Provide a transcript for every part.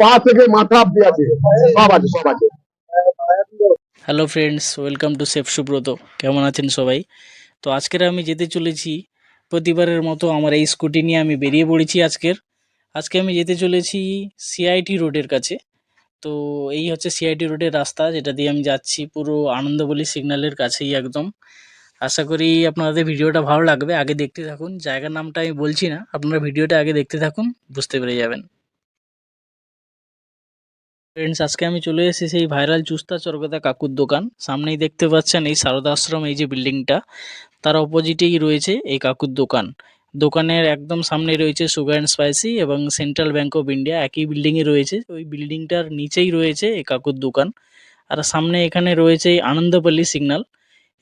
পা থেকে মাথা আছে। সব আছে সব আছে। Hello friends welcome to chef Subrata কেমন আছেন সবাই? তো আজকের আমি যেতে চলেছি, প্রতিবারের মতো আমার এই স্কুটি নিয়ে আমি বেরিয়ে পড়েছি আজকের। আজকে আমি যেতে চলেছি সিআইটি রোডের কাছে। তো এই হচ্ছে সিআইটি রোডের রাস্তা, যেটা দিয়ে আমি যাচ্ছি পুরো আনন্দবলি সিগন্যালের কাছেই একদম। আশা করি আপনাদের ভিডিওটা ভালো লাগবে। আগে দেখতে থাকুন। জায়গার নামটা আমি বলছি না। আপনারা ভিডিওটা আগে দেখতে থাকুন, বুঝতে পেরে যাবেন। ফ্রেন্ডস আজকে আমি চলে এসেছি সেই ভাইরাল চুস্তা চরগদা কাকুর দোকান। সামনেই দেখতে পাচ্ছেন এই সারদা আশ্রম, এই যে বিল্ডিংটা, তার অপোজিটেই রয়েছে এই কাকুর দোকান। দোকানের একদম সামনে রয়েছে সুগার অ্যান্ড স্পাইসি এবং সেন্ট্রাল ব্যাঙ্ক অফ ইন্ডিয়া একই বিল্ডিংয়ে রয়েছে। ওই বিল্ডিংটার নিচেই রয়েছে এই কাকুর দোকান। আর সামনে এখানে রয়েছে এই আনন্দপল্লী সিগন্যাল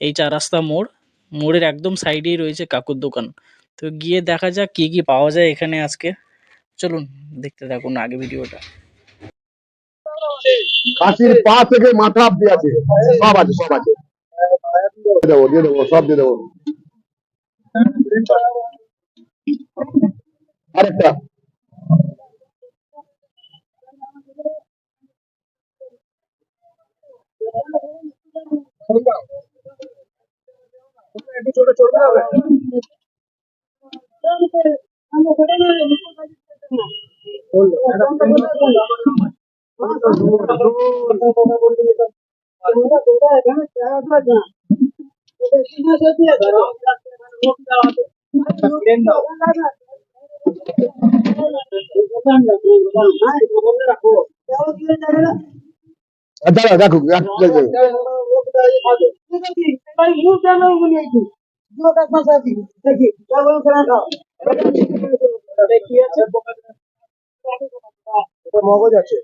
এই চার রাস্তা মোড়। মোড়ের একদম সাইডেই রয়েছে কাকুর দোকান। তো গিয়ে দেখা যাক কি কি পাওয়া যায় এখানে আজকে। চলুন, দেখতে থাকুন আগে ভিডিওটা। খাসির পা থেকে মাথা আছে। সব আছে সব আছে। দেবো, দিয়ে দেবো, সব দিয়ে দেবো। আরেকটা। আর দাঁড়া দেখো এক- দেখ- দেখ। মগজ আছে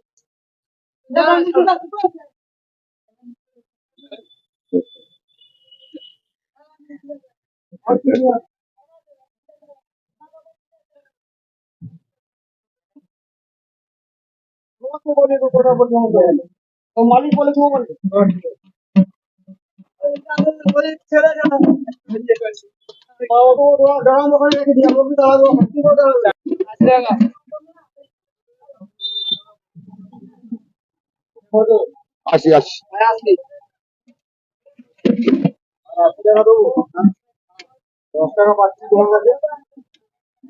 মালিক বলে তুমি আসি আসি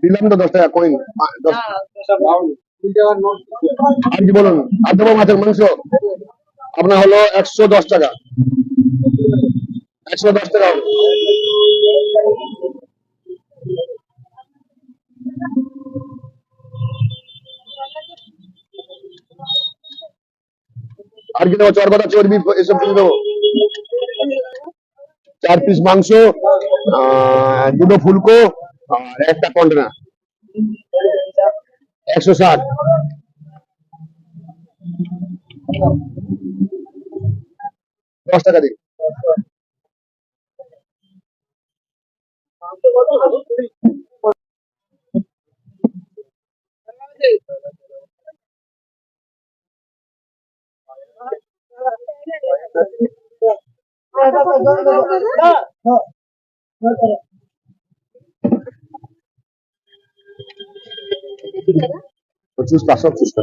দিলাম তো দশ টাকা কইন কি বলুন? আর দেবো মাছের মাংস? আপনার হলো একশো দশ টাকা। একশো দশ টাকা হবে। আর কি দেবো চরবাটা চর্বি এসব কিছু দেবো চার পিস মাংস আহ, দুটো ফুলকো আর একটা কন্টেনার একশো ষাট দশ টাকা দিন চুস্তা সব চুস্তা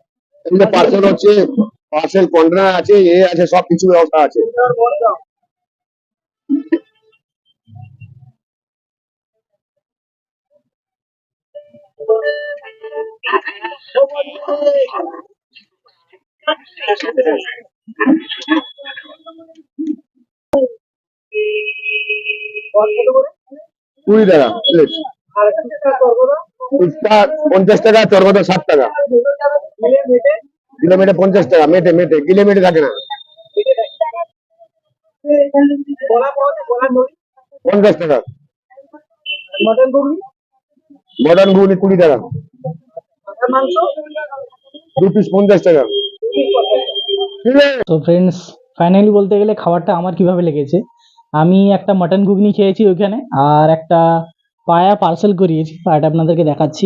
এগুলো পার্সেল হচ্ছে পার্সেল কন্টেনার আছে এ আছে সব কিছু ব্যবস্থা আছে। কুড়ি টাকা প্লেট পঞ্চাশ টাকা চরবাটা ষাট টাকা। কিলো মেটে পঞ্চাশ টাকা, মেটে মেটে, কিলোমিটার থাকে না। পঞ্চাশ টাকা। মটন ঘুগনি কুড়ি টাকা। দু পিস পঞ্চাশ টাকা। তো ফ্রেন্ডস ফাইনালি বলতে গেলে খাবারটা আমার কীভাবে লেগেছে? আমি একটা মাটন ঘুগনি খেয়েছি ওইখানে, আর একটা পায়া পার্সেল করিয়েছি, পায়াটা আপনাদেরকে দেখাচ্ছি।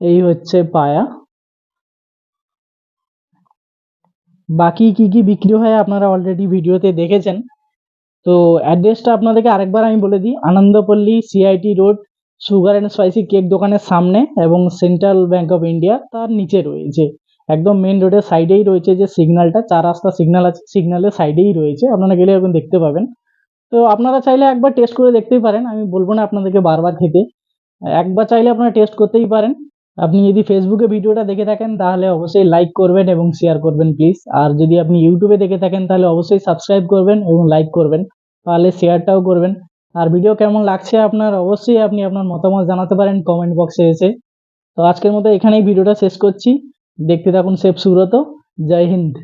এই হচ্ছে পায়া। বাকি কি কি বিক্রি হয় আপনারা অলরেডি ভিডিওতে দেখেছেন। তো অ্যাড্রেসটা আপনাদেরকে আরেকবার আমি বলে দিই। Anandapalli CIT road sugar and spicy cake দোকানের সামনে এবং সেন্ট্রাল ব্যাংক অফ ইন্ডিয়া তার নিচে রয়েছে। একদম মেন রোডের সাইডেই রয়েছে যে সিগন্যালটা চার রাস্তা সিগন্যাল আছে সিগন্যালের সাইডেই রয়েছে। আপনারা গেলে এখন দেখতে পাবেন। তো আপনারা চাইলে একবার টেস্ট করে দেখতেই পারেন। আমি বলব না আপনাদেরকে বারবার খেতে। একবার চাইলে আপনারা টেস্ট করতেই পারেন। আপনি যদি ফেসবুকে ভিডিওটা দেখে থাকেন, তাহলে অবশ্যই লাইক করবেন এবং শেয়ার করবেন প্লিজ আর যদি আপনি ইউটিউবে দেখে থাকেন, তাহলে অবশ্যই সাবস্ক্রাইব করবেন এবং লাইক করবেন, তাহলে শেয়ারটাও করবেন। আর ভিডিও কেমন লাগছে আপনার, অবশ্যই আপনি আপনার মতামত জানাতে পারেন কমেন্ট বক্সে এসে। তো আজকের মতো এখানেই ভিডিওটা শেষ করছি। দেখতে থাকুন সেফ সুব্রত জয় হিন্দ।